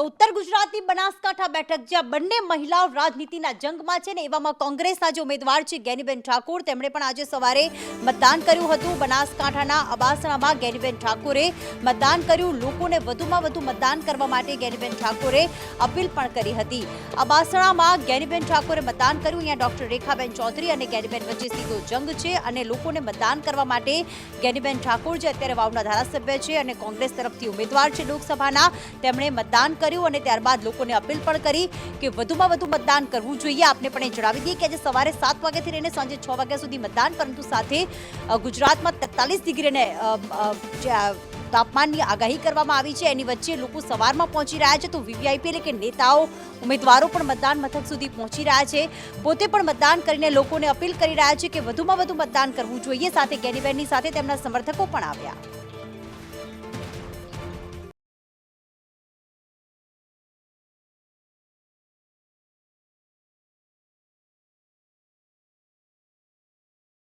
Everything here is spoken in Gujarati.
તો ઉત્તર ગુજરાતની બનાસકાંઠા બેઠક, જ્યાં બંને મહિલાઓ રાજનીતિના જંગમાં છે ને એવામાં કોંગ્રેસના જે ઉમેદવાર છે, ગેનીબેન ઠાકોર, તેમણે પણ આજે સવારે મતદાન કર્યું હતું. બનાસકાંઠાના અબાસણામાં ગેનીબેન ઠાકોરે મતદાન કર્યું. લોકોને વધુમાં વધુ મતદાન કરવા માટે ગેનીબેન ઠાકોરે અપીલ પણ કરી હતી. અબાસણામાં ગેનીબેન ઠાકોરે મતદાન કર્યું. અહીંયા ડોક્ટર રેખાબેન ચૌધરી અને ગેનીબેન વચ્ચે સીધો જંગ છે અને લોકોને મતદાન કરવા માટે ગેનીબેન ઠાકોર જે અત્યારે વાવના ધારાસભ્ય છે અને કોંગ્રેસ તરફથી ઉમેદવાર છે લોકસભાના, તેમણે મતદાન કર્યું. અને ત્યારબાદ લોકોને અપીલ પણ કરી કે વધુમાં વધુ મતદાન કરવું જોઈએ. આપને પણ એ જણાવી દઈએ કે આજે સવારે સાત વાગ્યાથી લઈને સાંજે છ વાગ્યા સુધી મતદાન, પરંતુ સાથે ગુજરાતમાં તેતાલીસ ડિગ્રીને તાપમાનની આગાહી કરવામાં આવી છે. એની વચ્ચે લોકો સવારમાં પહોંચી રહ્યા છે. તો વીવીઆઈપી એટલે કે નેતાઓ, ઉમેદવારો પણ મતદાન મથક સુધી પહોંચી રહ્યા છે. પોતે પણ મતદાન કરીને લોકોને અપીલ કરી રહ્યા છે કે વધુમાં વધુ મતદાન કરવું જોઈએ. સાથે ગેનીબેનની સાથે તેમના સમર્થકો પણ આવ્યા.